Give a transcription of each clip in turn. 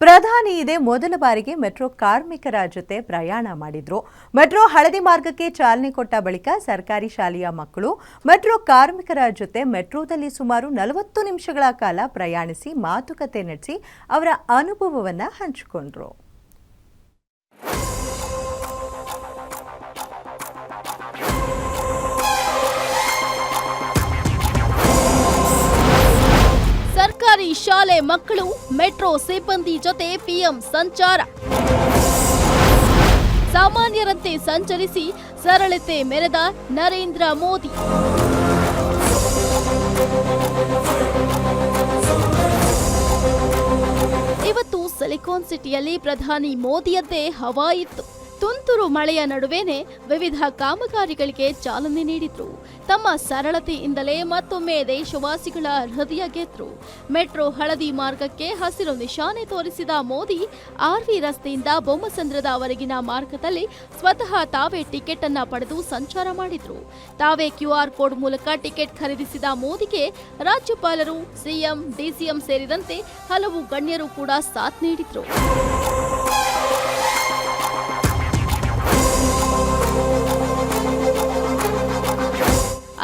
ಪ್ರಧಾನಿ ಇದೇ, ಮೊದಲ ಬಾರಿಗೆ ಮೆಟ್ರೋ ಕಾರ್ಮಿಕರ ಜೊತೆ ಪ್ರಯಾಣ ಮಾಡಿದ್ರು. ಮೆಟ್ರೋ ಹಳದಿ ಮಾರ್ಗಕ್ಕೆ ಚಾಲನೆ ಕೊಟ್ಟ ಬಳಿಕ ಸರ್ಕಾರಿ ಶಾಲೆಯ ಮಕ್ಕಳು ಮೆಟ್ರೋ ಕಾರ್ಮಿಕರ ಜೊತೆ ಮೆಟ್ರೋದಲ್ಲಿ ಸುಮಾರು ನಲವತ್ತು ನಿಮಿಷಗಳ ಕಾಲ ಪ್ರಯಾಣಿಸಿ ಮಾತುಕತೆ ನಡೆಸಿ ಅವರ ಅನುಭವವನ್ನು ಹಂಚಿಕೊಂಡ್ರು. ಸರ್ಕಾರಿ ಶಾಲೆ ಮಕ್ಕಳು, ಮೆಟ್ರೋ ಸಿಬ್ಬಂದಿ ಜೊತೆ ಪಿಎಂ ಸಂಚಾರ. ಸಾಮಾನ್ಯರಂತೆ ಸಂಚರಿಸಿ ಸರಳತೆ ಮೆರೆದ ನರೇಂದ್ರ ಮೋದಿ. ಇವತ್ತು ಸಿಲಿಕಾನ್ ಸಿಟಿಯಲ್ಲಿ ಪ್ರಧಾನಿ ಮೋದಿಯದ್ದೇ ಹವಾ ತುಂತುರು ಮಳೆಯ ನಡುವೆನೆ ವಿವಿಧ ಕಾಮಗಾರಿಗಳಿಗೆ ಚಾಲನೆ ನೀಡಿದ್ರು. ತಮ್ಮ ಸರಳತೆಯಿಂದಲೇ ಮತ್ತೊಮ್ಮೆ ದೇಶವಾಸಿಗಳ ಹೃದಯ ಗೆದ್ರು. ಮೆಟ್ರೋ ಹಳದಿ ಮಾರ್ಗಕ್ಕೆ ಹಸಿರು ನಿಶಾನೆ ತೋರಿಸಿದ ಮೋದಿ, ಆರ್ವಿ ರಸ್ತೆಯಿಂದ ಬೊಮ್ಮಸಂದ್ರದವರೆಗಿನ ಮಾರ್ಗದಲ್ಲಿ ಸ್ವತಃ ತಾವೇ ಟಿಕೆಟ್ ಅನ್ನ ಪಡೆದು ಸಂಚಾರ ಮಾಡಿದ್ರು. ತಾವೇ ಕ್ಯೂಆರ್ ಕೋಡ್ ಮೂಲಕ ಟಿಕೆಟ್ ಖರೀದಿಸಿದ ಮೋದಿಗೆ ರಾಜ್ಯಪಾಲರು, ಸಿಎಂ, ಡಿಸಿಎಂ ಸೇರಿದಂತೆ ಹಲವು ಗಣ್ಯರು ಕೂಡ ಸಾಥ್ ನೀಡಿದ್ರು.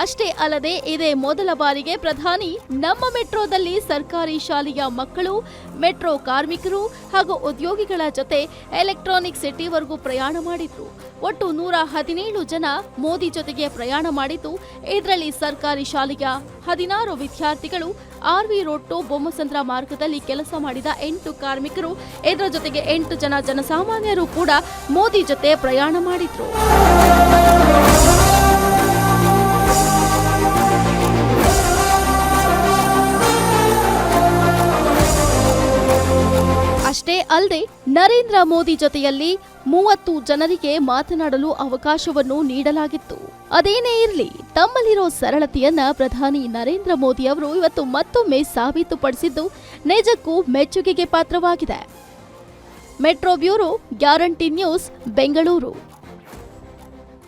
ಅಷ್ಟೇ ಅಲ್ಲದೆ ಇದೇ ಮೊದಲ ಬಾರಿಗೆ ಪ್ರಧಾನಿ ನಮ್ಮ ಮೆಟ್ರೋದಲ್ಲಿ ಸರ್ಕಾರಿ ಶಾಲೆಯ ಮಕ್ಕಳು, ಮೆಟ್ರೋ ಕಾರ್ಮಿಕರು ಹಾಗೂ ಉದ್ಯೋಗಿಗಳ ಜೊತೆ ಎಲೆಕ್ಟ್ರಾನಿಕ್ ಸಿಟಿವರೆಗೂ ಪ್ರಯಾಣ ಮಾಡಿದ್ರು. ಒಟ್ಟು ನೂರ ಹದಿನೇಳು ಜನ ಮೋದಿ ಜೊತೆಗೆ ಪ್ರಯಾಣ ಮಾಡಿದ್ದು, ಇದರಲ್ಲಿ ಸರ್ಕಾರಿ ಶಾಲೆಯ ಹದಿನಾರು ವಿದ್ಯಾರ್ಥಿಗಳು ಆರ್ವಿ ರೋಡ್ ಟು ಬೊಮ್ಮಸಂದ್ರ ಮಾರ್ಗದಲ್ಲಿ ಕೆಲಸ ಮಾಡಿದ ಎಂಟು ಕಾರ್ಮಿಕರು, ಇದರ ಜೊತೆಗೆ ಎಂಟು ಜನ ಜನಸಾಮಾನ್ಯರು ಕೂಡ ಮೋದಿ ಜೊತೆ ಪ್ರಯಾಣ ಮಾಡಿದ್ರು. ಅಷ್ಟೇ ಅಲ್ಲದೆ ನರೇಂದ್ರ ಮೋದಿ ಜೊತೆಯಲ್ಲಿ ಮೂವತ್ತು ಜನರಿಗೆ ಮಾತನಾಡಲು ಅವಕಾಶವನ್ನು ನೀಡಲಾಗಿತ್ತು. ಅದೇನೇ ಇರಲಿ, ತಮ್ಮಲ್ಲಿರೋ ಸರಳತೆಯನ್ನ ಪ್ರಧಾನಿ ನರೇಂದ್ರ ಮೋದಿ ಅವರು ಇವತ್ತು ಮತ್ತೊಮ್ಮೆ ಸಾಬೀತುಪಡಿಸಿದ್ದು ನಿಜಕ್ಕೂ ಮೆಚ್ಚುಗೆಗೆ ಪಾತ್ರವಾಗಿದೆ. Metro bureau, Guarantee News, Bengaluru.